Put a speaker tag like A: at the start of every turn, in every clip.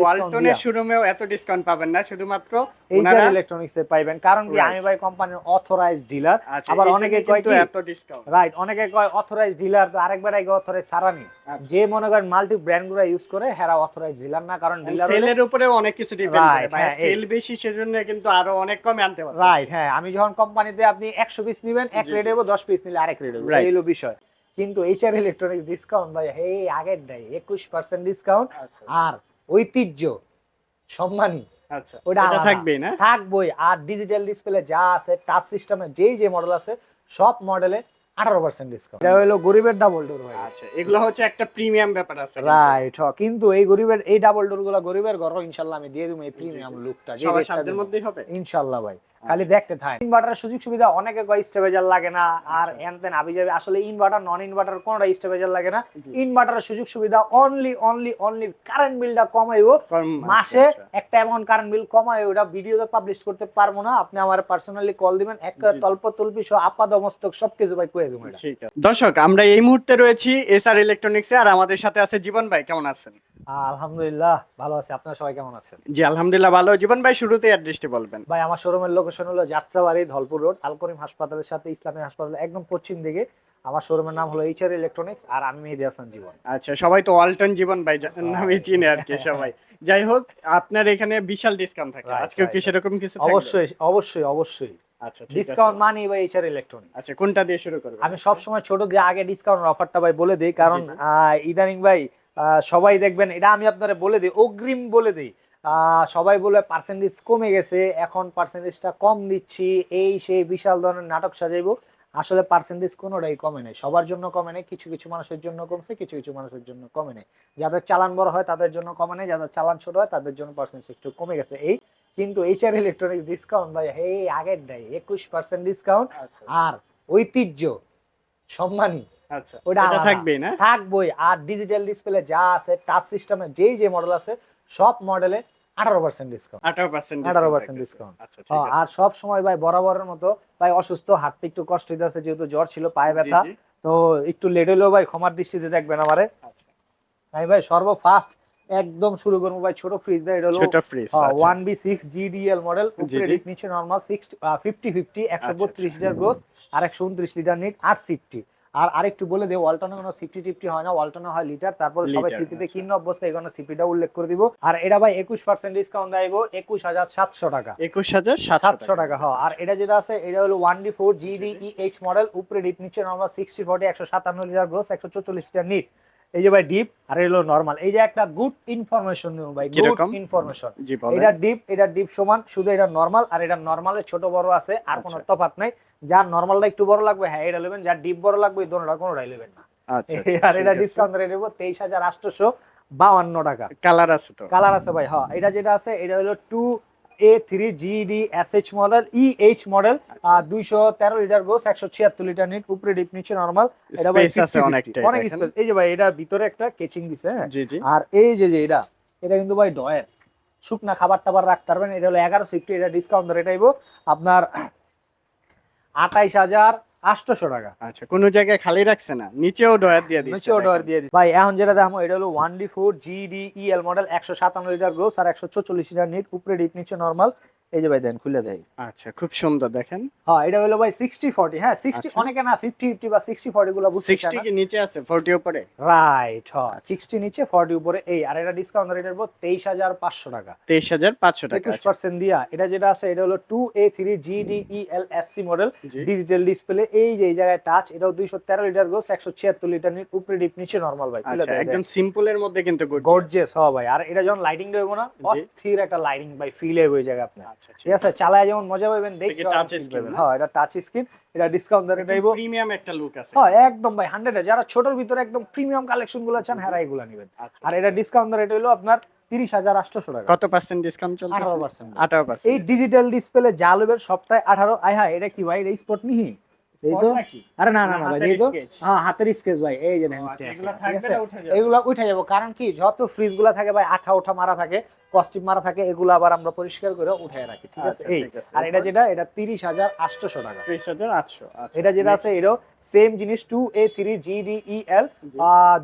A: ওয়ালটনের শোরুমেও এত ডিসকাউন্ট পাবেন না শুধুমাত্র
B: এইচআর ইলেকট্রনিক্স এ পাইবেন। কারণ কি আমি ভাই কোম্পানির অথরাইজড ডিলার আবার অনেকে কয় কি
A: এত ডিসকাউন্ট
B: রাইট অনেকে কয় অথরাইজ ডিলার তো আরেকবার আগে অথরাইজ সারানি
A: আচ্ছা।
B: যে মনে করেন মাল্টি ব্র্যান্ডগুলো ইউজ করে হেরা অথরাইজ ডিলার না কারণ ডিলার
A: সেলের উপরে অনেক কিছু ডিপেন্ড করে ভাই
B: হ্যাঁ,
A: সেল বেশি সেজন্য কিন্তু আরও অনেক কমে আনতে পারবেন
B: রাইট হ্যাঁ আমি যখন কোম্পানিতে আপনি একশো পিস নিবেন এক রেট। দেবো দশ পিস নিলে আরেক রেট
A: Right.
B: এই হলো বিষয়। কিন্তু এইচআর ইলেকট্রনিক্স ডিসকাউন্ট ভাই হে আগের ডাই একুশ পার্সেন্ট ডিসকাউন্ট আর ঐতিহ্য সম্মানী।
A: আচ্ছা
B: ওটা
A: থাকবেই না?
B: থাকবই আর ডিজিটাল ডিসপ্লে যা আছে টাচ সিস্টেমে যেই যে মডেল আছে সব মডেলে আঠারো পার্সেন্ট ডিসকাউন্ট এটা হলো গরিবের ডাবল ডোর ভাই।
A: আচ্ছা এগুলো হচ্ছে একটা প্রিমিয়াম ব্যাপার আছে
B: রাইট হ কিন্তু এই গরিবের এই ডাবল ডোরগুলো গরিবের ঘর ইনশাল্লাহ আমি দিয়ে দেবো এই প্রিমিয়াম লুকটা
A: সবার সাধ্যের মধ্যেই হবে?
B: ইনশাল্লাহ ভাই। খালি দেখতে থাক ইনভার্টারের সুযোগ সুবিধা অনেকে কয় স্টেবেজার লাগে না আর
A: আচ্ছা।
B: এন তেন আবি যাবে আসলে ইনভার্টার নন ইনভার্টার কোনটা স্টেবেজার লাগে না। ইনভার্টারের সুযোগ সুবিধা অনলি অনলি অনলি কারেন্ট বিলটা কমাইবো।
A: কম
B: মাসে
A: আচ্ছা,
B: একটা অ্যামাউন্ট কারেন্ট বিল কমায় ওটা ভিডিওতে পাবলিশ করতে পারব না। আপনি আমার পার্সোনালি কল দিবেন এক। তল্প তল্পি সহ আপাদ মস্তক সবকিছু ভাই কয়ে দেবো
A: ঠিক আছে। দর্শক আমরা এই মুহূর্তে রয়েছি এসআর ইলেকট্রনিক্সে আর আমাদের সাথে আছে জীবন ভাই কেমন আছেন?
B: আলহামদুলিল্লাহ ভালো আছি। আপনারা সবাই কেমন আছেন?
A: জি আলহামদুলিল্লাহ ভালো। জীবন ভাই শুরুতে অ্যাড্রেসটি বলবেন।
B: ভাই আমার শোরুমের লোকেশন হলো যাত্রাবাড়ি ধলপুর রোড আলকরিম হাসপাতালের সাথে ইসলামী হাসপাতাল একদম পশ্চিম দিকে। আমার শোরুমের নাম হলো এইচআর ইলেকট্রনিক্স আর আমি মেহেদি হাসান জীবন।
A: আচ্ছা সবাই তো ওয়ালটন জীবন ভাই নামে চিনে আর কি সবাই। যাই হোক আপনার এখানে বিশাল ডিসকাউন্ট থাকে। আজকেও কি সেরকম কিছু
B: অবশ্যই অবশ্যই অবশ্যই।
A: আচ্ছা
B: ডিসকাউন্ট মানি ভাই এইচআর ইলেকট্রনিক্স
A: আচ্ছা কোনটা দিয়ে শুরু করবেন?
B: আমি সব সময় ছোট দিয়ে আগে ডিসকাউন্টের অফারটা ভাই বলে দিই কারণ ইদানিং ভাই সবাই দেখবেন এটা আমি আপনারা বলে দিই অগ্রিম বলে দিই। সবাই বলে পার্সেন্টেজ কমে গেছে এখন পার্সেন্টেজটা কম দিচ্ছি এই সেই বিশাল ধরনের নাটক সাজাইবো। আসলে পার্সেন্টেজ কোনোটাই কমে নেই সবার জন্য কমে নেই কিছু কিছু মানুষের জন্য কমছে কিছু কিছু মানুষের জন্য কমে নেই। যাদের চালান বড় হয় তাদের জন্য কমে নেই যাদের চালান ছোট হয় তাদের জন্য পার্সেন্টেজ একটু কমে গেছে। এই কিন্তু এইচআর ইলেকট্রনিক্স ডিসকাউন্ট ভাই হে আগের ডাই একুশ পার্সেন্ট ডিসকাউন্ট
A: আচ্ছা।
B: আর ঐতিহ্য সম্মানী।
A: আচ্ছা
B: ওটা।
A: থাকবেই না?
B: থাকবই। আর ডিজিটাল ডিসপ্লে যা আছে টাচ সিস্টেমে যেই যে মডেল আছে সব মডেলে আঠারো পার্সেন্ট ডিসকাউন্ট
A: আঠারো পার্সেন্ট
B: 18% discount।
A: আচ্ছা আছে।
B: আর সব সময় ভাই বরাবরের মতো ভাই অসুস্থ হাঁটতে একটু কষ্ট হইতেছে যেহেতু জ্বর ছিল পায়ে ব্যথা তো একটু লেট হলেও ভাই ক্ষমার দৃষ্টিতে দেখবেন আমারে।
A: আচ্ছা।
B: আমি ভাই সর্বফাস্ট একদম শুরু করব ভাই ছোট ফ্রিজ দেয় এটা হলো
A: ছোট fridge
B: one B six GDL model উপরে ডিপ নিচে নর্মাল সিক্স ফিফটি ফিফটি একশো
A: আচ্ছা,
B: বত্রিশ লিটার গ্রোস আর একশো উনত্রিশ লিটার নিট আর সিফটি আর আরেকটু বলে দেবো ওয়ালটনে কোনো সিফটি টিফটি হয় না ওয়ালটনে হয় লিটার তারপরে সবাই সিটিতে
A: আচ্ছা।
B: কিন্ন অবস্থায় এখানে সিপিটা উল্লেখ করে দিব। আর এটা ভাই একুশ পার্সেন্ট ডিসকাউন্ট দেবো একুশ হাজার সাতশো টাকা।
A: একুশ হাজার সাতশো
B: সাতশো টাকা হ্যাঁ। আর এটা যেটা আছে এটা হলো one D four GD H model উপরে ডিপ নিচে নর্মাল সিক্সটি ফোর্টি একশো সাতান্ন লিটার গ্রোস একশো চল্লিশ লিটার নিট এই যে ভাই ডিপ আর এটা হলো নর্মাল এই যে একটা গুড ইনফরমেশন ভাই গুড ইনফরমেশন এটা ডিপ এটা ডিপ সমান শুধু এটা নর্মাল আর এটা নর্মালের ছোট বড় আছে আর কোনো
A: আচ্ছা।
B: তফাৎ নাই। যার নর্মালটা একটু বড় লাগবে হ্যাঁ এটা নেবেন। যার ডিপ বড় লাগবে দোনোটা কোনোটাই নেবেন না।
A: আচ্ছা
B: আর এটা ডিসকাউন্ট রেট দেবো তেইশ হাজার আটশোশো বাউান্ন টাকা।
A: কালার আছে তো।
B: কালার আছে ভাই হ্যাঁ এটা যেটা আছে এটা হলো two A three GD S H model E H model. দুইশো তেরো লিটার গোস একশো ছিয়াত্তর লিটার নিট উপরে ডিপ নিচে নর্মাল এটা ভাই
A: Space আছে
B: 50-50
A: অনেকটাই,
B: অনেক স্পেস এই যে ভাই এটা ভিতরে একটা কেচিং দিছে হ্যাঁ? আর এই যে যে এটা এটা কিন্তু ভাই ডয়ের শুকনা খাবার টাবার রাখতে পারবেন এটা হলো এগারো সিফটি এটা ডিসকাউন্ট ধরে এটাই আপনার আঠাইশ হাজার আটশোশো টাকা।
A: আচ্ছা কোন জায়গায় খালি রাখছে না নিচেও ডয়ার দিয়ে দিচ্ছে
B: নিচেও ডয়ার দিয়ে দিচ্ছে। ভাই এখন যেটা দেখো এটা হলো one D four GD EL model একশো সাতান্ন লিটার গ্রোস আর একশো চল্লিশ লিটার নিট উপরে ডিপ নিচে নর্মাল এই যে ভাই দেন খুলে দেয়
A: আচ্ছা খুব সুন্দর দেখেন।
B: হ্যাঁ এটা হলো ভাই সিক্সটি ফর্টি হ্যাঁ সিক্সটি
A: আচ্ছা।
B: অনেকে না ফিফটি ফিফটি বা সিক্সটি ফর্টি গুলো বুঝতে
A: সিক্সটি কি নিচে আছে ফোরটি উপরে?
B: রাইট হ্যাঁ সিক্সটি নিচে ফর্টি উপরে এই আর এটা ডিসকাউন্ট পর তেইশ হাজার টাকা।
A: তেইশ হাজার পাঁচশো টাকা
B: একুশ
A: আছে।
B: পার্সেন্ট দিয়া এটা যেটা আছে এটা হলো two A three GD EL SC model digital display এই যে এই জায়গায় টাচ এটাও দুইশো তেরো লিটার গোস একশো ছিয়াত্তর লিটার নিট উপরে ডিপ নিচে নরমাল ভাই
A: আচ্ছা একদম সিম্পলের মধ্যে কিন্তু
B: গর্জিয়াস হওয়া ভাই আর এটা যখন লাইটিং দেবো না। অস্থির একটা লাইটিং ভাই ফিল হবে ওই জায়গায় আপনি
A: আচ্ছা।
B: ঠিক আছে চালায় যেমন মজা পাবেন দেখতে
A: এটা কি
B: অনেক
A: touch
B: feel
A: screen
B: পাবেন।
A: না?
B: হ্যাঁ এটা টাচ স্ক্রিন এটা ডিসকাউন্ট নেব।
A: প্রিমিয়াম একটা লুক আছে?
B: হ্যাঁ একদম ভাই হান্ড্রেড যারা ছোটর ভিতরে একদম প্রিমিয়াম কালেকশনগুলো চান হ্যাঁ এগুলো নেবেন।
A: আচ্ছা
B: আর এটা ডিসকাউন্ট রেট হলো আপনার তিরিশ হাজার আটশোশো টাকা।
A: কত পার্সেন্ট ডিসকাউন্ট চলছে
B: 18%
A: আঠারো
B: এই ডিজিটাল ডিসপ্লে যা লবের সবটাই আঠারো। আই হ্যাঁ এটা কি ভাই এটা স্পট নিহি এই তো? আরে না না না ভাই
A: হাতের
B: এই তো? হ্যাঁ হাতের স্কেচ ভাই এই যে দেখেন
A: আচ্ছা? এগুলা উঠে যাব।
B: কারণ কি যত ফ্রিজগুলা থাকে ভাই আঠা ওঠা মারা থাকে কস্টিপ মারা থাকে এগুলো আবার আমরা পরিষ্কার করে উঠায় রাখি ঠিক আছে?
A: আচ্ছা,
B: এই আর এটা যেটা এটা তিরিশ হাজার আটশোশো টাকা।
A: ত্রিশ হাজার আটশো আচ্ছা
B: এটা যেটা আছে। এটাও সেম জিনিস টু এ থ্রি জি। এল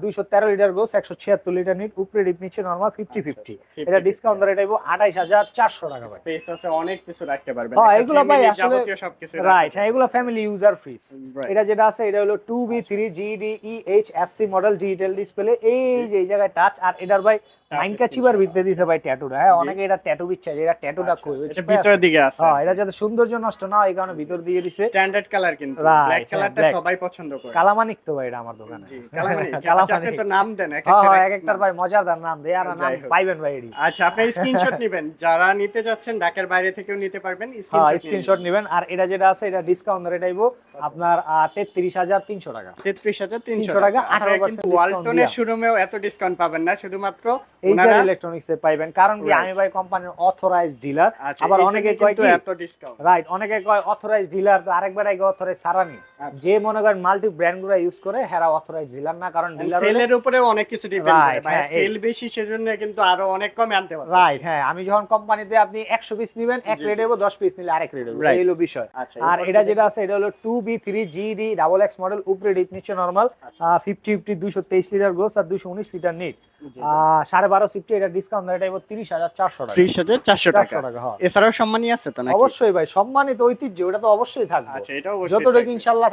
B: দুইশো তেরো লিটার গোস একশো ছিয়াত্তর লিটার নিট উপরে ডিপ নিচ্ছে নর্মাল ফিফটি ফিফটি এটা ডিসকাউন্ট ধরে এটাইবো আঠাইশ হাজার চারশো টাকা ভাই।
A: স্পেস আছে অনেক কিছু রাখতে পারবেন।
B: হ্যাঁ, এগুলো ভাই আসলে- রাইট হ্যাঁ এগুলো ফ্যামিলি ইউজার ফ্রিজ এটা যেটা আছে এটা হলো two B three G D E H S C model digital display এই যে এই জায়গায় টাচ আর এটার ভাই মাইনকা চিবার
A: screenshot,
B: দিছে ভাই ট্যাটুটা হ্যাঁ অনেকে এটা ট্যাটু বিচ্ছে এটা ট্যাটুটা
A: আচ্ছা,
B: কই
A: এটা ভিতরের দিকে আছে।
B: হ্যাঁ এটা যাতে সৌন্দর্য নষ্ট না হয় এই কারণে ভিতর দিয়ে দিছে।
A: স্ট্যান্ডার্ড কালার কিন্তু। ব্ল্যাক কালারটা সবাই পছন্দ করে।
B: কালামানিক তো ভাই এটা আমার দোকানে।
A: জি কালামানি আচ্ছা, আপনি
B: কালামানিক
A: তো নাম দেন এক
B: হ্যাঁ
A: একটা
B: হ্যাঁ
A: এক
B: এক একটার ভাই মজাদার নাম দেয় আর নাম। পাইবেন ভাই এডি
A: আচ্ছা আপনি স্ক্রিনশট নেবেন। যারা নিতে যাচ্ছেন ঢাকার বাইরে থেকেও নিতে পারবেন
B: হ্যাঁ
A: স্ক্রিনশট
B: স্ক্রিনশট নেবেন। আর এটা যেটা আছে এটা ডিসকাউন্ট রেট আইবো আপনার তেত্রিশ হাজার তিনশো টাকা।
A: তেত্রিশ হাজার তিনশো
B: টাকা,
A: টাকা।
B: 18%
A: আপনারা কিন্তু
B: discount
A: ওয়ালটনের শোরুমেও এত ডিসকাউন্ট পাবেন না। শুধুমাত্র
B: এইচআর ইলেকট্রনিক্স এ পাইবেন। কারণ কি আমি ভাই কোম্পানির অথরাইজ ডিলার আবার অনেকে কয় কি
A: এত ডিসকাউন্ট
B: রাইট অনেকে কয় অথরাইজ ডিলার তো আরেকবার আগে অথরাইজ সারানি
A: আচ্ছা।
B: যে মনে করেন মাল্টি ব্র্যান্ডগুলো ইউজ করে হেরা অথরাইজ ডিলার না কারণ ডিলার
A: সেলের উপরে অনেক কিছু ডিপেন্ড করে। ভাই
B: হ্যাঁ,
A: সেল বেশি সেজন্য কিন্তু আরও অনেক কমে আনতে
B: রাইট হ্যাঁ আমি যখন কোম্পানিতে আপনি একশো পিস নিবেন এক রেট
A: জি।
B: দেবো দশ পিস নিলে আরেক রেট দেবো
A: Right.
B: এই হলো বিষয়।
A: আচ্ছা
B: আর এটা যেটা আছে এটা হলো two B three G D double X model উপরে ডিপ নিচ্ছে নর্মাল
A: আচ্ছা।
B: ফিফটি ফিফটি দুইশো তেইশ লিটার গোস আর দুইশো উনিশ লিটার নিট সাড়ে বারো সিফটি এটা ডিসকাউন্ট এটা এবার তিরিশ হাজার চারশো টাকা।
A: ত্রিশ হাজার চারশো টাকা।
B: হ্যাঁ।
A: এছাড়াও সম্মানী আছে তো
B: অবশ্যই ভাই সম্মানিত ঐতিহ্য ওটা তো অবশ্যই থাকবে।
A: আচ্ছা এটা অবশ্যই
B: যতটুকু ইনশাল্লাহ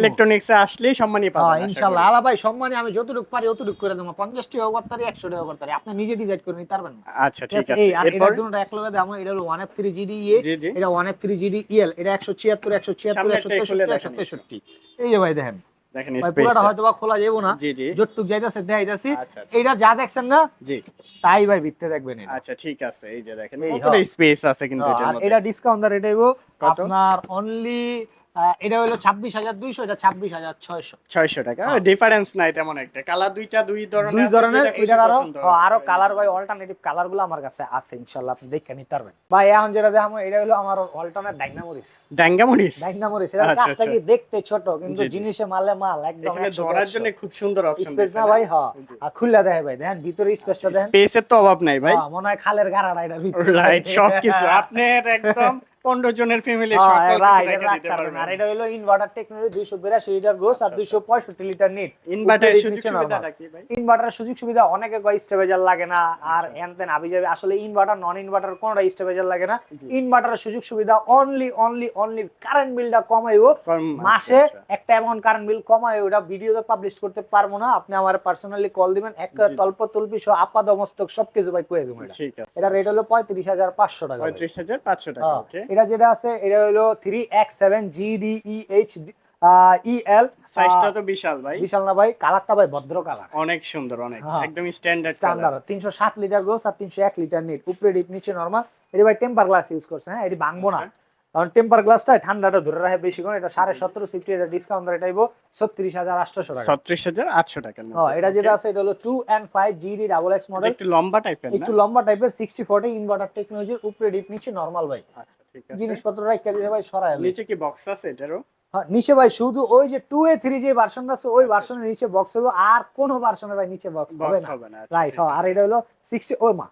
A: ইলেকট্রনিক্সে আসলেই সম্মানী পাবেন
B: হ্যাঁ ইনশাল্লাহ আলা ভাই সম্মানে আমি যতটুকু পারি অতটুকু করে দেবো। পঞ্চাশ টাকা করতারি একশো টাকা করতারি আপনি নিজে ডিসাইড করে নিতে পারবেন
A: আচ্ছা
B: ঠিক আছে?
A: এরপর?
B: এক লগে এটা হলো ওয়ান এফ থ্রি জিডি ইয়ে এটা one F three GD EL এটা একশো ছিয়াত্তর একশো ছিয়াত্তর
A: সামনে
B: একশো তেষট্টি একশো তেষট্টি। এই যে ভাই দেখেন।
A: দেখেন
B: পুরোটা হয়তো বা খোলা যাব না।
A: জি জি।
B: যতটুক যাইতেছে দেখাইতেছি।
A: আচ্ছা আচ্ছা।
B: এইটা যা দেখছেন না
A: জি।
B: তাই ভাই ভিত্তে দেখবেন।
A: আচ্ছা ঠিক আছে এই যে দেখেন কতটা স্পেস আছে কিন্তু এটার মধ্যে।
B: এটা ডিসকাউন্ট দর এটা হইবো আপনার অনলি এটা হলো ছাব্বিশ হাজার দুইশো এটা ছাব্বিশ হাজার ছয়শো।
A: 600 টাকা।
B: হ্যাঁ।
A: ডিফারেন্স নাই তেমন একটা। কালার দুইটা দুই ধরনের
B: দুই ধরনের এটার
A: আরও
B: হ্যাঁ,
A: আরও
B: কালার ভাই অল্টারনেটিভ কালারগুলো আমার কাছে আছে ইনশাল্লাহ আপনি দেখে নিতে পারবেন। ভাই এখন যেটা দেখাবো এটা হলো আমার অল্টারনেট ডাইনামোরিস
A: ডাঙ্গামরিস
B: ডাইনামোরিস এটা
A: আচ্ছা,
B: কাজটা
A: আচ্ছা।
B: কি দেখতে ছোট কিন্তু। জিনিসে মালে মাল একদম
A: ধরার জন্য খুব সুন্দর অপশন
B: স্পেস না ভাই হ্যাঁ? আর খুললা দেখে ভাই দেখেন ভিতরে স্পেসটা দেখেন।
A: স্পেসের তো অভাব নাই ভাই।
B: হ্যাঁ, মনে হয় খালের গাড়াটা এটা ভিতরে।
A: রাইট সবকিছু। আপনার একদম 15 জনের ফ্যামিলি।
B: আর এটা হলো ইনভার্টার টেকনোলজি দুইশো বিরাশি লিটার গোস আর
A: আচ্ছা,
B: দুইশো পঁয়ষট্টি লিটার নিট
A: ইনভার্টার সুযোগ
B: ইনভার্টারের সুযোগ সুবিধা অনেকে কয় স্টেবেজার লাগে না আর
A: আচ্ছা।
B: এন তেন আবি যাবে। আসলে ইনভার্টার নন ইনভার্টার কোনটা স্টেবেজার লাগে না। ইনভার্টারের সুযোগ সুবিধা অনলি অনলি অনলি কারেন্ট বিলটা কমাইবো।
A: কম-
B: মাসে
A: আচ্ছা, আচ্ছা।
B: একটা অ্যামাউন্ট কারেন্ট বিল কমায় ওটা ভিডিওতে পাবলিশ করতে পারব না। আপনি আমার পার্সোনালি কল দিবেন। এক। তল্প তল্পি সহ আপাদ মস্তক সবকিছু ভাই কয়ে দেবো এটা। রেট হলো পঁয়ত্রিশ হাজার পাঁচশো টাকা। ভাই।
A: 35500 টাকা
B: হ্যাঁ, এটা যেটা আছে এটা হলো three X seven GDEH EL
A: সাইজটা তো বিশাল ভাই।
B: বিশাল না ভাই কালারটা ভাই ভদ্র কালার।
A: অনেক সুন্দর অনেক। একদম স্ট্যান্ডার্ড
B: স্ট্যান্ডার্ড তিনশো সাত লিটার গোস আর তিনশো এক লিটার নিট উপরে ডিপ নিচে নরমাল এটা ভাই টেম্পার গ্লাস ইউজ করছে হ্যাঁ? এটি ভাঙবো না।
A: আচ্ছা।
B: কারণ টেম্পার গ্লাসটা ঠান্ডাটা ধরে রাখে বেশি করে। এটা সাড়ে সতেরো সিফটি এটা ডিসকাউন্ট এটা আইবো ছত্রিশ হাজার আটশোশো টাকা।
A: 37800 টাকার মধ্যে
B: হ্যাঁ এটা যেটা আছে এটা হলো two and five GD double X model
A: একটু লম্বা টাইপের
B: একটু লম্বা টাইপের সিক্সটি ফোর্টি ইনভার্টার টেকনোলজির উপরে ডিপ নিচে নর্মাল ভাই।
A: আচ্ছা ঠিক আছে।
B: জিনিসপত্র রাখতে দিতে ভাই সরাই
A: নিচে কি বক্স আছে এটারও?
B: হ্যাঁ, নিচে ভাই শুধু ওই যে টু এ থ্রি যে ভার্সনটা আছে ওই ভার্সনের নিচে বক্স হবে আর কোন ভার্সনে ভাই নিচে বক্স হবে না।
A: না আচ্ছা,
B: রাইট হ্যাঁ আর এটা হলো সিক্সটি ওই মা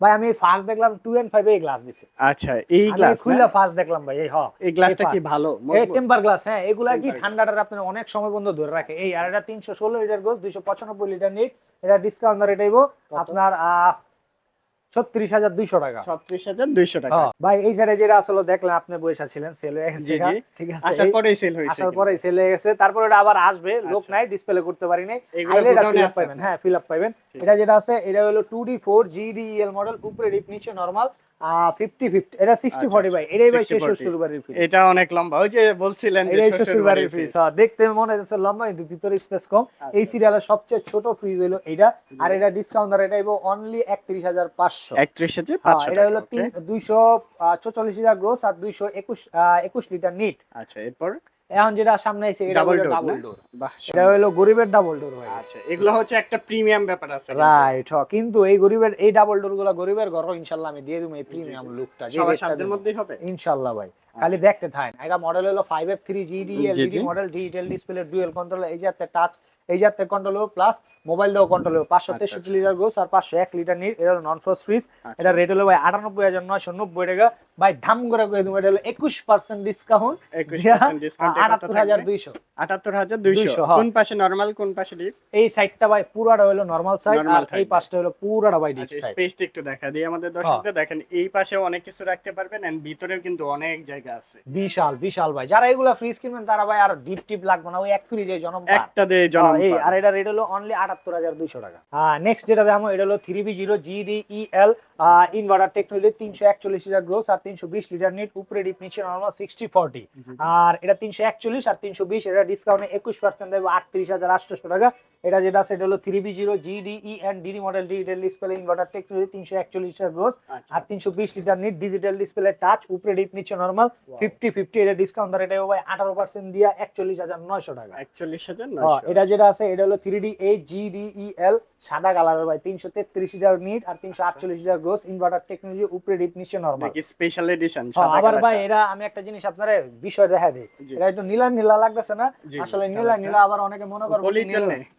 B: ভাই আমি ফার্স্ট দেখলাম টু এন্ড ফাইভ এই গ্লাস দিছে।
A: আচ্ছা এই গ্লাস
B: খুললা ফার্স্ট দেখলাম ভাই এই হ্যাঁ
A: এই গ্লাসটা কি ভালো?
B: এই টেম্পার গ্লাস হ্যাঁ এগুলা কি ঠান্ডাটার আপনি অনেক সময় বন্ধ ধরে রাখে। এই আর এটা তিনশো ষোলো লিটার গোস দুইশো পঁচানব্বই লিটার নিট এটা ডিসকাউন্ট রেট আপনার ছত্রিশ হাজার দুইশো টাকা।
A: 36200 টাকা।
B: হ্যাঁ, ভাই এই সাইডে যেটা আসলে দেখলেন আপনি বসে ছিলেন সেল হয়ে গেছে
A: জি।
B: ঠিক আছে
A: আসার পরেই সেল হয়েছে
B: আসার পরে সেল হয়ে গেছে। তারপরে এটা আবার আসবে লোক
A: আচ্ছা।
B: নাই ডিসপ্লে করতে পারি নাই। আইলে এটা
A: ফিল
B: fill পাবেন হ্যাঁ ফিল আপ পাবেন এটা যেটা আছে এটা হলো two D four GDL model উপরে ডিপ নিচে নর্মাল ফিফটি ফিফটি এটা সিক্সটি
A: আচ্ছা, আচ্ছা,
B: ভাই এটাই ভাই শ্বশুর বাড়ির ফ্রিজ
A: এটা অনেক লম্বা ওই যে বলছিলেন যে শ্বশুর বাড়ির
B: ফ্রিজ দেখতে মনে হচ্ছে লম্বা কিন্তু ভিতরে স্পেস কম। এই
A: আচ্ছা।
B: সিরিয়ালের সবচেয়ে ছোট ফ্রিজ হলো এটা আর এটা ডিসকাউন্ট আর এটা অনলি একত্রিশ হাজার পাঁচশো।
A: 31500
B: হ্যাঁ, এটা হলো
A: টাকা,
B: তিন দুইশো চৌচল্লিশ লিটার গ্রোস আর দুইশো একুশ একুশ লিটার নিট।
A: আচ্ছা এরপর?
B: এখন যেটা সামনে আছে এটা
A: ডাবল
B: হলো
A: ডোর
B: ডাবল ডোর এটা হলো গরিবের ডাবল ডোর ভাই।
A: আচ্ছা এগুলো হচ্ছে একটা প্রিমিয়াম ব্যাপার আছে কিন্তু।
B: হ কিন্তু এই গরিবের এই ডাবল ডোরগুলা গরিবের ঘর ইনশাল্লাহ আমি দিয়ে দেবো এই প্রিমিয়াম লুকটা যে
A: সবার সাধ্যের মধ্যেই হবে?
B: ইনশাল্লাহ ভাই। খালি দেখতে থাকেন এটা মডেল হলো five F three GD
A: G,
B: LED
A: G.
B: Model digital display dual control এই যে একটা টাচ এই যাতে কন্ট্রোল হবে প্লাস মোবাইল দিয়েও কন্ট্রোল হবে পাঁচশো
A: আচ্ছা,
B: তেষট্টি
A: আচ্ছা।
B: লিটার গোস আর পাঁচশো এক লিটার নিট এটা নন ফ্রিজ
A: আচ্ছা।
B: এটা রেট হলো ভাই আটানব্বই হাজার নয়শো নব্বই টাকা। ভাই ধাম করে করে দেবো এটা হলো একুশ পার্সেন্ট ডিসকাউন্ট
A: 21% discount এ কত
B: আটাত্তর হাজার দুইশো।
A: আটাত্তর হাজার দুইশো।
B: 200, হ্যাঁ।
A: কোন পাশে নরমাল কোন পাশে ডিপ
B: এই সাইডটা ভাই পুরাটা হলো নর্মাল সাইড আর এই পাশটা হলো পুরাটা ভাই ডিপ সাইড
A: স্পেসটা একটু দেখা দিই আমাদের দর্শকদের। দেখেন এই পাশেও অনেক কিছু রাখতে পারবেন এন্ড ভিতরেও কিন্তু অনেক জায়গা আছে।
B: বিশাল বিশাল ভাই। যারা এগুলা ফ্রিজ কিনবেন তারা ভাই আর ডিপ টিপ লাগবে না। ওই এক ফ্রিজে জনম।
A: একটা দিয়ে জনম
B: হ্যাঁ, এই আর এটা রেট হলো অনলি আটাত্তর হাজার দুইশো টাকা। নেক্সট যেটা দেখো এটা হলো three B zero GDEL inverter technology তিনশো একচল্লিশ লিটার গ্রোস আর তিনশো বিশ লিটার নিট উপরে ডিপ নিচে নর্মাল সিক্সটি ফর্টি আর এটা তিনশো একচল্লিশ আর তিনশো বিশ এটা ডিসকাউন্টে একুশ পার্সেন্ট দেবো আটত্রিশ হাজার আটশোশো টাকা। এটা যেটা এটা হলো three B zero GDE and DD model digital display inverter technology তিনশো একচল্লিশ লিটার গ্রোস
A: আচ্ছা।
B: আর তিনশো বিশ litre net digital display touch উপরে ডিপ নিচে নর্মাল ফিফটি ফিফটি এটা ডিসকাউন্ট ধরে এটা ভাই আঠারো পার্সেন্ট দিয়ে একচল্লিশ হাজার নয়শো টাকা।
A: একচল্লিশ হাজার
B: এটা যেটা আছে এটা হলো three D A eight GDEL সাদা কালারের ভাই তিনশো তেত্রিশ লিটার নিট আর তিনশো আটচল্লিশ লিটার গ্রোস ইনভার্টার টেকনোলজি উপরে ডিপ নিচে নর্মাল
A: স্পেশাল এডিশন
B: আবার ভাই এরা আমি একটা জিনিস আপনার বিষয় দেখা দিই। এটা একটু নীলা নীলা লাগতেছে না? আসলে নীলা নীলা আবার অনেকে মনে করবে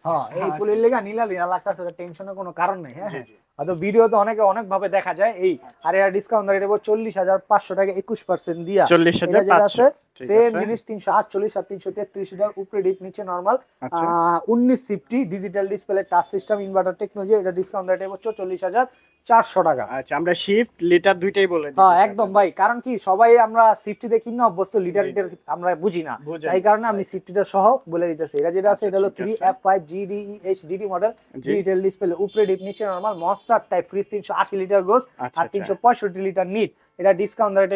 B: হ্যাঁ এই
A: আচ্ছা।
B: পুলির লেগা নীলা নীলা লাগতেছে টেনশনের কোনো কারণ নেই হ্যাঁ
A: জি, জি।
B: ভিডিওতে অনেকে অনেক ভাবে দেখা যায় এই আর এরা ডিসকাউন্ট ধরে দেবো চল্লিশ হাজার পাঁচশো টাকা একুশ পার্সেন্ট দিয়া।
A: চল্লিশ হাজার
B: আছে সেম জিনিস তিনশো আটচল্লিশ আর তিনশো তেত্রিশ লিটার উপরে ডিপ নিচে নর্মাল
A: আচ্ছা।
B: উনিশ সিফটি digital display touch system inverter technology এটা ডিসকাউন্ট রেট হচ্ছে চল্লিশ হাজার চারশো টাকা।
A: আচ্ছা আমরা শিফট লিটার দুইটাই বলে
B: হ্যাঁ একদম ভাই। কারণ কি সবাই আমরা সিফটি দেখি না অভ্যস্ত লিটার লিটার আমরা বুঝি না। এই কারণে আমি সিফটিটা সহ বলে দিতেছি। এটা যেটা আছে
A: আচ্ছা,
B: এটা হলো three. F five GD H DD model. Digital display উপরে ডিপ নিচে নর্মাল মনস্টার টাইপ ফ্রিজ তিনশো আশি লিটার গোস
A: আচ্ছা,
B: আর তিনশো পঁয়ষট্টি লিটার নিট এটা ডিসকাউন্ট রেট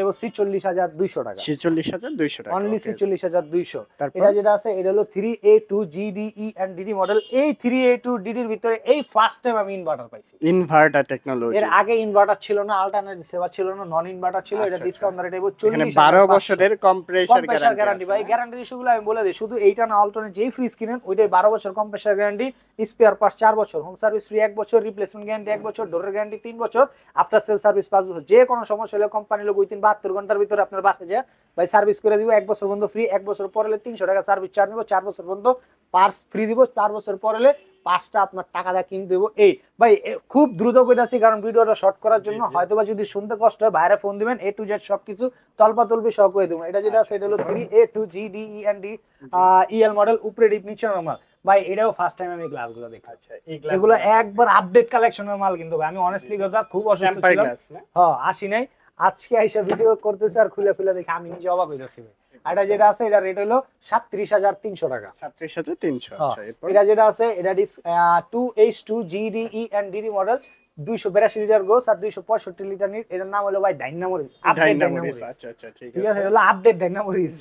B: হাজার দুইশো টাকা।
A: ছেচল্লিশ হাজার দুইশো টাকা
B: অনলি
A: okay।
B: ছিচল্লিশ হাজার দুইশো।
A: তারপর?
B: এটা যেটা আছে এটা হলো three A two GDE and DD model এই থ্রি এ টু ডিডির ভিতরে এই ফার্স্ট টাইম আমি ইনভার্টার পাইছি।
A: ইনভার্টার টেকনোলজি
B: এর আগে ইনভার্টার ছিল না আল্টারনেটিভ সেবা ছিল না নন ইনভার্টার ছিল এটা ডিসকাউন্ট রেট
A: এখানে
B: 40
A: বারো বছরের কম্প্রেসার
B: গ্যারান্টি
A: গ্যারান্টি
B: ভাই গ্যারান্টি ইস্যুগুলো আমি বলে দিই শুধু এইটা না অল্টারনেট যেই ফ্রিজ কিনেন ওইটাই বারো বছর কম্প্রেসার গ্যারান্টি স্পেয়ার পার্টস চার বছর হোম সার্ভিস ফ্রি এক বছর রিপ্লেসমেন্ট গ্যারান্টি এক বছর ডোরের গ্যারান্টি তিন বছর আফটার সেল সার্ভিস পাঁচ বছর যে কোনো সমস্যা হলে কোম্পানি লোক ওই তিন বাহাত্তর ঘণ্টার ভিতরে আপনার বাসে যায় ভাই সার্ভিস করে দিব এক বছর পর্যন্ত ফ্রি এক বছর পর তিনশো টাকা সার্ভিস চার্জ নিবো চার বছর পর্যন্ত পার্স ফ্রি দিব চার বছর পর পাঁচটা আপনার টাকা দিয়ে কিনে দেবো। এই ভাই খুব দ্রুত কইতাছি কারণ ভিডিওটা শর্ট করার জন্য
A: জি।
B: হয়তোবা যদি শুনতে কষ্ট হয় বাইরে ফোন দিবেন এ টু জেড সবকিছু তলপা তলবি সহ করে দেবো। এটা যেটা এটা হলো three A two G D E N D EL model উপরে ডিপ নিচে নরমাল ভাই এটাও ফার্স্ট টাইম আমি গ্লাসগুলো দেখি
A: আচ্ছা
B: এগুলো একবার আপডেট কালেকশনের মাল কিন্তু ভাই। আমি অনেস্টলি কথা খুব অসুস্থ ছিলাম। হ্যাঁ আসি নাই। আজকে আইসা ভিডিও করতেছে আর খুলে খুলে দেখি আমি নিজে অবাক হইতেছি ভাই। এটা যেটা আছে এটা রেট হলো সাতত্রিশ হাজার তিনশো টাকা।
A: সাতত্রিশ হাজার তিনশো
B: হ্যাঁ,
A: আচ্ছা
B: এটা যেটা আছে এটা dish two H two GDE and DD model দুইশো বিরাশি লিটার গোস আর দুইশো পঁয়ষট্টি লিটার নিট এটার নাম হলো ভাই ডাইনামোরিস
A: আচ্ছা আচ্ছা ঠিক
B: আছে হলো আপডেট ডাইনামোরিস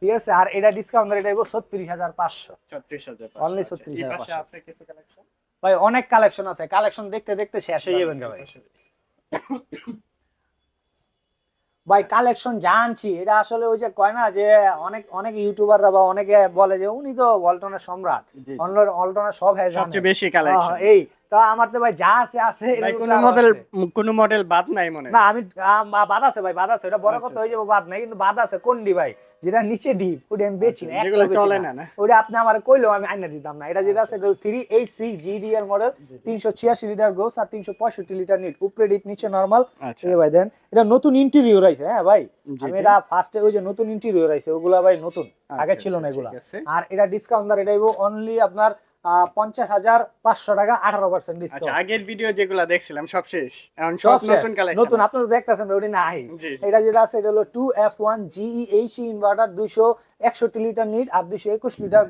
B: ঠিক আছে আর এটা ডিসকাউন্ট রেট আইবো ছত্রিশ হাজার পাঁচশো।
A: ছত্রিশ হাজার
B: Only 36,500
A: এই পাশে আছে কিছু কালেকশন
B: ভাই অনেক কালেকশন আছে। কালেকশন দেখতে দেখতে শেষ হয়ে যাবেন ভাই। ভাই কালেকশন জানছি। এটা আসলে ওই যে কয় না যে অনেক অনেক ইউটিউবাররা বা অনেকে বলে যে উনি তো অল্টনের সম্রাট। অল্টনের সব হ্যাঁ
A: সবচেয়ে বেশি কালেকশন
B: হ্যাঁ, এই তা আমার তো ভাই যা আছে আছে
A: কোন মডেল। কোন মডেল বাদ নাই মনে
B: না আমি বাদ আছে ভাই বাদ আছে। এটা বড়
A: আচ্ছা,
B: কথা হয়ে যাবে বাদ নাই কিন্তু বাদ আছে কোন ডি ভাই যেটা নিচে ডিপ ওটা আমি বেচি না
A: আচ্ছা, যেগুলো চলে
B: না। ওটা আপনি আমার কইলেও আমি আইনা দিতাম না। এটা যেটা আছে থ্রি এইট সিক্স জিডি এর মডেল তিনশো ছিয়াশি লিটার গ্রোস আর তিনশো পঁয়ষট্টি লিটার নিট উপরে ডিপ নিচে নর্মাল
A: আচ্ছা।
B: ভাই দেন এটা নতুন ইন্টেরিয়র আইছে হ্যাঁ ভাই? আমি এটা ফার্স্টে ওই যে নতুন ইন্টেরিয়র আইছে ওগুলা ভাই নতুন। আগে
A: আচ্ছা,
B: ছিল না
A: আচ্ছা,
B: এগুলা। আর এটা ডিসকাউন্ট দর এটা অনলি আপনার পঞ্চাশ হাজার পাঁচশো টাকা আঠারো পার্সেন্ট
A: আচ্ছা
B: ডিসকাউন্ট
A: আগের ভিডিও যেগুলা দেখছিলাম সব শেষ। এখন
B: সব
A: নতুন কালেকশন
B: নতুন আপনারা দেখতেছেন ওটি নাই। এটা যেটা আছে এটা হলো two F one GE H inverter দুইশো একষট্টি লিটার নিট আর দুইশো একুশ লিটার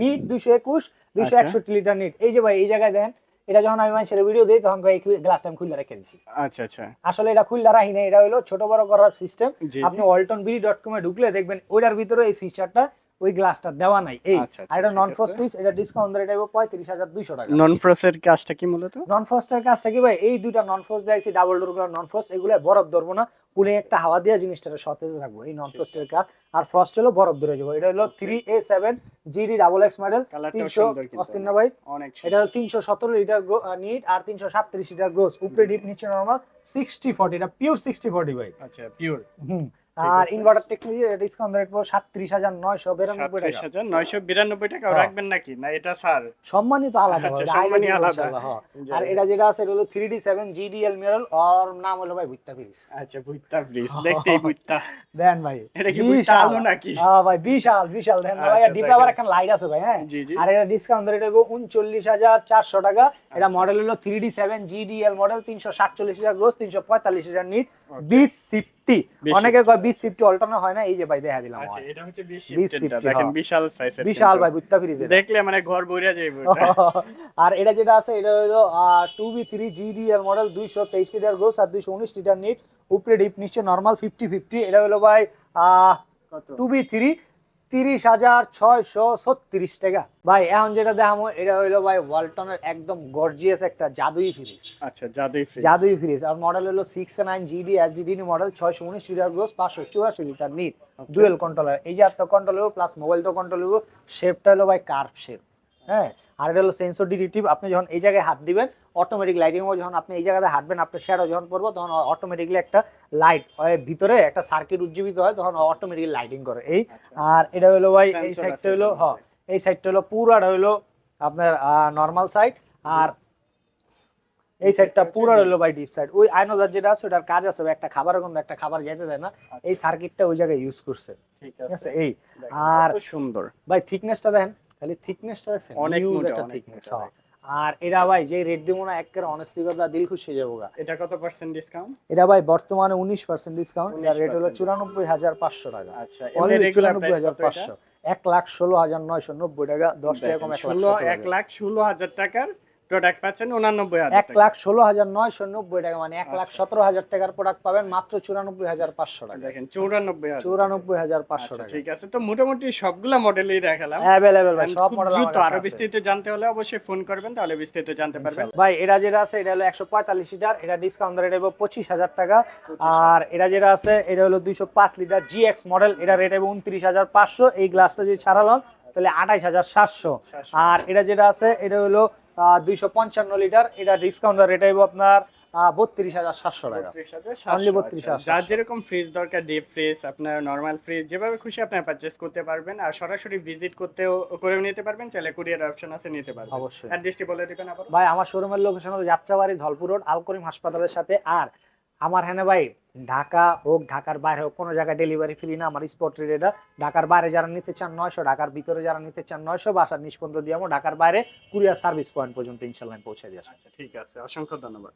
B: নিট দুইশো একুশ দুইশো
A: আচ্ছা।
B: একষট্টি লিটার নিট এই যে ভাই এই জায়গায় দেন এটা যখন আমি মানুষের ভিডিও দিই তখন ভাই গ্লাসটা আমি খুলে রেখে দিচ্ছি
A: আচ্ছা আচ্ছা।
B: আসলে এটা খুললে রাখি না এটা হলো ছোট বড় করার সিস্টেম আপনি ওয়ালটন বিডি ডট কমে ঢুকলে দেখবেন ওইটার ভিতরে এই ফিচারটা ওই গ্লাসটা দেওয়া নাই। এই
A: আচ্ছা, আচ্ছা,
B: আর এটা নন ফ্রস্ট পিস এটা ডিসকাউন্ট পঁয়ত্রিশ হাজার দুইশো টাকা।
A: নন ফ্রসের কাজটা কি মূলত?
B: নন ফ্রস্টের কাজটা কি ভাই? এই দুইটা নন ফ্রস্ট দিয়েছি ডাবল ডোরগুলো নন ফ্রস্ট এগুলো বরফ ধরবো না পুলে একটা হাওয়া দিয়ে জিনিসটা সতেজ রাখব এই নন ফ্রস্টের কাজ। আর ফ্রস্ট হলো বরফ ধরে যাব এটা হলো three A seven GD double X model তিনশো অস্তিন ভাই? এটা হলো তিনশো সতেরো লিটার নিট আর তিনশো সাতত্রিশ লিটার গ্রোস উপরে ডিপ নিচে নর্মাল সিক্সটি ফর্টি এটা পিওর সিক্সটি ফর্টি ভাই।
A: আচ্ছা পিওর
B: হুম। আর। ইনভার্টার টেকনোলজি ডিসকাউন্ট রেট পড়বে সাতত্রিশ হাজার নয়শো বিরানব্বই টাকা।
A: হাজার নয়শো বিরানব্বই টাকাও
B: হ্যাঁ।
A: রাখবেন নাকি? না এটা স্যার।
B: সম্মানিত আলাদা
A: আচ্ছা, সম্মানী আলাদা।
B: হ্যাঁ। আর এটা যেটা আছে এটা হলো থ্রি ডি সেভেন জিডিএল মিরল ওর নাম হলো ভাই ফিরিস
A: আচ্ছা ব্রিজ। দেখতেই
B: দেন ভাই
A: এটা কি নাকি?
B: হ্যাঁ ভাই বিশাল বিশাল। দেন ভাই
A: আচ্ছা,
B: ডিপে আবার একটা লাইট আছে ভাই হ্যাঁ? আর এটা ডিসকাউন্ট রেট হবে উনচল্লিশ হাজার চারশো টাকা। এটা
A: আচ্ছা,
B: মডেল হলো three D seven GDL model তিনশো সাতচল্লিশ হাজার গ্রোস তিনশো পঁয়তাল্লিশ হাজার নিট। বিশ
A: বিশ
B: অনেকে কয় বিশ শিফটি অল্টারনেট হয় না এই যে ভাই দেখা দিলাম
A: আচ্ছা এটা হচ্ছে বিশ
B: 20
A: শিফটেরটা দেখেন। বিশাল সাইজের
B: বিশাল ভাই বুঝতে ফ্রিজ
A: দেখলে মানে ঘর বইরা যাইব
B: আর এটা যেটা আছে এটা হলো two B three GDL model দুইশো তেইশ লিটার গ্রোস আর দুইশো উনিশ লিটার নিট উপরে ডিপ নিচে নরমাল 50 50 এটা হলো ভাই
A: কত?
B: টু বি থ্রি তিরিশ হাজার ছয়শো ছত্রিশ টাকা। ভাই এখন যেটা দেখামো এটা হইল ভাই ওয়ালটনের একদম গর্জিয়াস একটা জাদুই ফ্রিজ।
A: আচ্ছা জাদুই ফ্রিজ।
B: জাদুই ফ্রিজ। আর মডেল হলো six nine GD S GD model ছয়শো উনিশ লিটার গ্রোস পাঁচশো চুরাশি লিটার নিট ডুয়েল কন্ট্রোলার এই যে আপনার কন্ট্রোল হব প্লাস মোবাইল তো কন্ট্রোল হব শেপটা হলো ভাই কার্ভ শেপ হ্যাঁ? আর এটা হলো সেন্সর ডিটেকটিভ আপনি যখন এই জায়গায় হাত দিবেন অটোমেটিক লাইটিং হবে। যখন আপনি এই জায়গাতে হাঁটবেন আপনার শ্যাডো যখন পড়ব তখন অটোমেটিকলি একটা লাইট ভিতরে একটা সার্কিট উজ্জীবিত হয় তখন অটোমেটিক লাইটিং করে। এই
A: আচ্ছা।
B: আর এটা হলো ভাই এই সাইডটা হলো
A: এটার
B: হ্যাঁ এই সাইডটা হলো পুরাটা হলো আপনার নর্মাল সাইড আর এই সাইডটা পুরো হলো ভাই ডিপ সাইড ওই আইনোজার যেটা আছে ওটার কাজ আছে একটা খাবারের গন্ধ একটা খাবার যেতে দেয় না। এই সার্কিটটা ওই জায়গায় ইউজ করছে।
A: ঠিক আছে
B: এই আর
A: সুন্দর।
B: ভাই থিকনেসটা দেখেন। খালি থিকনেসটা দেখছেন?
A: অনেক মোটা,
B: হ্যাঁ। আর এটা ভাই যে রেড দিব না একের অনেস্টলি কথা দিল খুশি হয়ে যাব
A: এটা কত পার্সেন্ট ডিসকাউন্ট
B: এটা ভাই বর্তমানে উনিশ পার্সেন্ট ডিসকাউন্ট এর রেট হলো
A: 19%
B: চুরানব্বই হাজার পাঁচশো টাকা।
A: আচ্ছা এমনি রেগুলার প্রাইস কত এটা?
B: পাঁচশো। এক লাখ ষোলো হাজার নয়শো নব্বই টাকা দশ টাকা কম এক লাখ
A: ষোলো
B: সতেরো
A: এক
B: টাকা।
A: লাখ ষোলো হাজার টাকার প্রোডাক্ট পাচ্ছেন উনানব্বই হাজার
B: এক লাখ ষোলো হাজার নয়শো নব্বই টাকা মানে এক লাখ সতেরো হাজার টাকার প্রোডাক্ট পাবেন মাত্র চুরানব্বই হাজার পাঁচশো টাকা।
A: দেখেন চৌরানব্বই
B: চুরানব্বই হাজার পাঁচশো
A: আচ্ছা
B: টাকা।
A: ঠিক আছে তো মোটামুটি সবগুলা মডেলই দেখালাম।
B: অ্যাভেলেবেল ভাই সব মডেল
A: দ্রুত আরও বিস্তারিত জানতে হলে অবশ্যই ফোন করবেন তাহলে বিস্তারিত জানতে পারবেন।
B: ভাই এটা যেটা আছে এটা হলো একশো পঁয়তাল্লিশ লিটার এটা ডিসকাউন্ট রেট হবে পঁচিশ হাজার টাকা। আর এটা যেটা আছে এটা হলো দুইশো পাঁচ লিটার জিএক্স মডেল এটা রেট হবে উনত্রিশ হাজার পাঁচশো। এই গ্লাসটা যদি ছাড়ালাম তাহলে আঠাইশ হাজার সাতশো। আর এটা যেটা আছে এটা হলো দুইশো পঞ্চান্ন লিটার। এটা ডিসকাউন্ট রেট হবে আপনার বত্রিশ হাজার সাতশো টাকা।
A: 32,700
B: Only 32,700
A: আচ্ছা, যার যেরকম ফ্রিজ দরকার ডিপ ফ্রিজ আপনার নর্মাল ফ্রিজ যেভাবে খুশি আপনার পারচেস করতে পারবেন। আর সরাসরি ভিজিট করতেও করে নিতে পারবেন চাইলে কুরিয়ার অপশন আছে নিতে পারবেন।
B: অবশ্যই।
A: অ্যাড্রেসটি বলে দিবেন আবার
B: ভাই আমার শোরুমের লোকেশন হলো যাত্রাবাড়ি ধলপুর রোড আলকরিম হাসপাতালের সাথে। আর আমার হ্যাঁ ভাই, ঢাকা হোক, ঢাকার বাইরে হোক, কোনো জায়গায় ডেলিভারি ফ্রি না, আমার স্পট রেট এটা। ঢাকার বাইরে যারা নিতে চান, নয়শো, ঢাকার ভিতরে যারা নিতে চান, নয়শো বাসার নিষ্পন্দ দিয়ে আমার ঢাকার বাইরে কুরিয়ার সার্ভিস পয়েন্ট পর্যন্ত ইনশাল্লাহ পৌঁছে দিয়ে
A: আচ্ছা ঠিক আছে। অসংখ্য ধন্যবাদ।